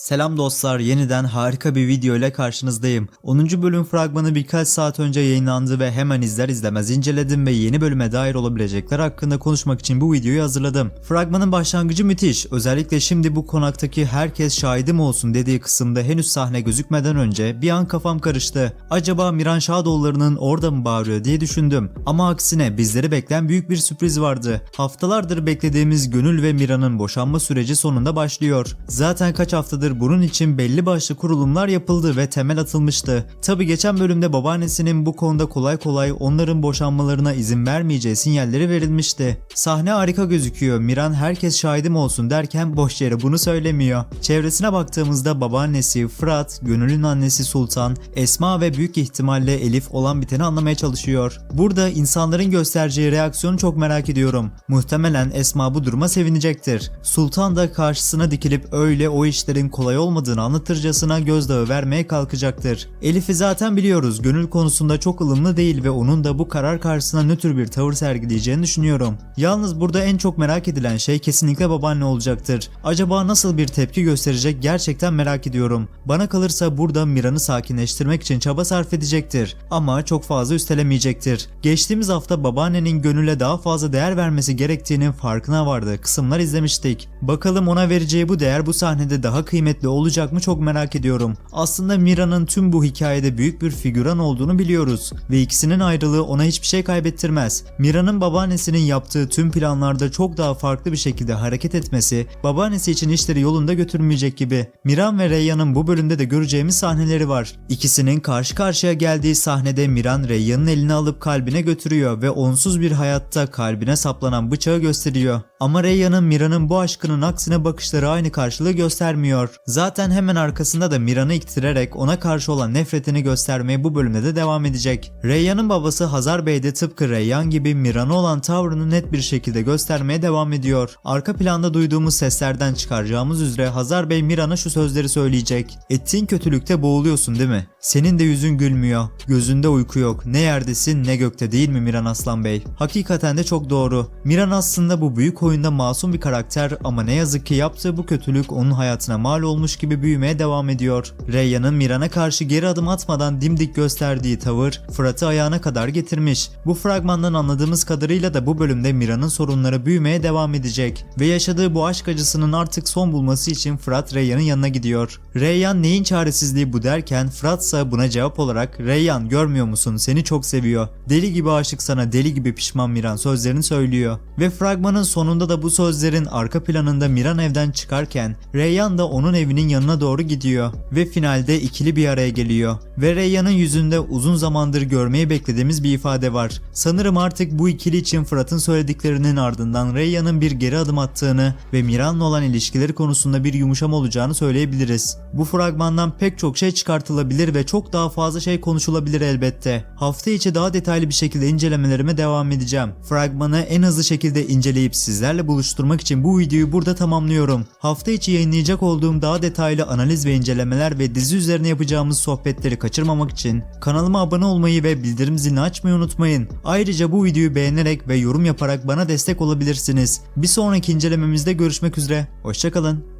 Selam dostlar, yeniden harika bir video ile karşınızdayım. 10. bölüm fragmanı birkaç saat önce yayınlandı ve hemen izler izlemez inceledim ve yeni bölüme dair olabilecekler hakkında konuşmak için bu videoyu hazırladım. Fragmanın başlangıcı müthiş. Özellikle şimdi bu konaktaki herkes şahidim olsun dediği kısımda henüz sahne gözükmeden önce bir an kafam karıştı. Acaba Miran Şadoğulları'nın orada mı bağırıyor diye düşündüm. Ama aksine bizleri bekleyen büyük bir sürpriz vardı. Haftalardır beklediğimiz Gönül ve Mira'nın boşanma süreci sonunda başlıyor. Zaten kaç haftadır bunun için belli başlı kurulumlar yapıldı ve temel atılmıştı. Tabi geçen bölümde babaannesinin bu konuda kolay kolay onların boşanmalarına izin vermeyeceği sinyalleri verilmişti. Sahne harika gözüküyor. Miran herkes şahidim olsun derken boş yere bunu söylemiyor. Çevresine baktığımızda babaannesi Fırat, Gönül'ün annesi Sultan, Esma ve büyük ihtimalle Elif olan biteni anlamaya çalışıyor. Burada insanların göstereceği reaksiyonu çok merak ediyorum. Muhtemelen Esma bu duruma sevinecektir. Sultan da karşısına dikilip öyle o işlerin kolay olmadığını anlatırcasına gözdağı vermeye kalkacaktır. Elif'i zaten biliyoruz. Gönül konusunda çok ılımlı değil ve onun da bu karar karşısına nötr bir tavır sergileyeceğini düşünüyorum. Yalnız burada en çok merak edilen şey kesinlikle babaanne olacaktır. Acaba nasıl bir tepki gösterecek gerçekten merak ediyorum. Bana kalırsa burada Mira'nı sakinleştirmek için çaba sarf edecektir. Ama çok fazla üstelemeyecektir. Geçtiğimiz hafta babaannenin gönüle daha fazla değer vermesi gerektiğinin farkına vardığı kısımlar izlemiştik. Bakalım ona vereceği bu değer bu sahnede daha kıymetli olacak mı çok merak ediyorum. Aslında Mira'nın tüm bu hikayede büyük bir figüran olduğunu biliyoruz ve ikisinin ayrılığı ona hiçbir şey kaybettirmez. Mira'nın babaannesinin yaptığı tüm planlarda çok daha farklı bir şekilde hareket etmesi babaannesi için işleri yolunda götürmeyecek gibi. Miran ve Reyyan'ın bu bölümde de göreceğimiz sahneleri var. İkisinin karşı karşıya geldiği sahnede Miran Reyyan'ın elini alıp kalbine götürüyor ve onsuz bir hayatta kalbine saplanan bıçağı gösteriyor. Ama Reyyan'ın Mira'nın bu aşkının aksine bakışları aynı karşılığı göstermiyor. Zaten hemen arkasında da Miran'ı iktirerek ona karşı olan nefretini göstermeye bu bölümde de devam edecek. Reyyan'ın babası Hazar Bey de tıpkı Reyyan gibi Miran'a olan tavrını net bir şekilde göstermeye devam ediyor. Arka planda duyduğumuz seslerden çıkaracağımız üzere Hazar Bey Miran'a şu sözleri söyleyecek. Ettiğin kötülükte boğuluyorsun değil mi? Senin de yüzün gülmüyor. Gözünde uyku yok. Ne yerdesin ne gökte değil mi Miran Aslan Bey? Hakikaten de çok doğru. Miran aslında bu büyük oyunda masum bir karakter ama ne yazık ki yaptığı bu kötülük onun hayatına mal olmuş gibi büyümeye devam ediyor. Reyyan'ın Miran'a karşı geri adım atmadan dimdik gösterdiği tavır Fırat'ı ayağına kadar getirmiş. Bu fragmandan anladığımız kadarıyla da bu bölümde Mira'nın sorunları büyümeye devam edecek ve yaşadığı bu aşk acısının artık son bulması için Fırat Reyyan'ın yanına gidiyor. Reyyan neyin çaresizliği bu derken Fırat ise buna cevap olarak Reyyan görmüyor musun seni çok seviyor. Deli gibi aşık sana deli gibi pişman Miran sözlerini söylüyor. Ve fragmanın sonunda da bu sözlerin arka planında Miran evden çıkarken Reyyan da onun evinin yanına doğru gidiyor. Ve finalde ikili bir araya geliyor. Ve Reyyan'ın yüzünde uzun zamandır görmeyi beklediğimiz bir ifade var. Sanırım artık bu ikili için Fırat'ın söylediklerinin ardından Reyyan'ın bir geri adım attığını ve Miran'la olan ilişkileri konusunda bir yumuşama olacağını söyleyebiliriz. Bu fragmandan pek çok şey çıkartılabilir ve çok daha fazla şey konuşulabilir elbette. Hafta içi daha detaylı bir şekilde incelemelerime devam edeceğim. Fragmanı en hızlı şekilde inceleyip sizlerle buluşturmak için bu videoyu burada tamamlıyorum. Hafta içi yayınlayacak olduğum daha detaylı analiz ve incelemeler ve dizi üzerine yapacağımız sohbetleri kaçırmamak için kanalıma abone olmayı ve bildirim zilini açmayı unutmayın. Ayrıca bu videoyu beğenerek ve yorum yaparak bana destek olabilirsiniz. Bir sonraki incelememizde görüşmek üzere. Hoşçakalın.